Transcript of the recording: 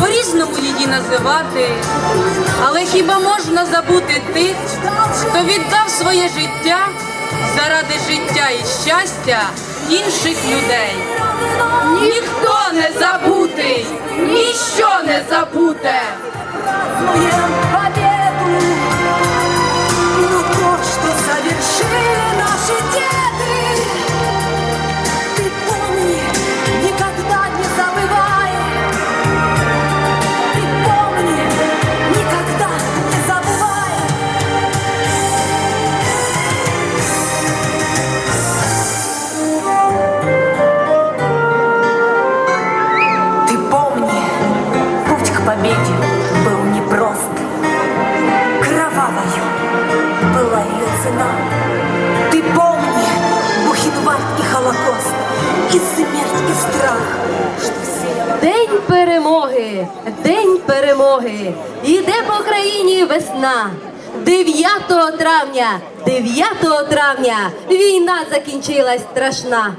по-різному її називати. Але хіба можна забути тих, хто віддав своє життя заради життя і щастя інших людей? Ніхто не забутий, ніщо не забуте. сынам. Ты помни Бухенвальд и Холокост, і смерть, і страх. День перемоги, день перемоги, іде по країні весна. 9 травня, 9 травня війна закінчилась страшна.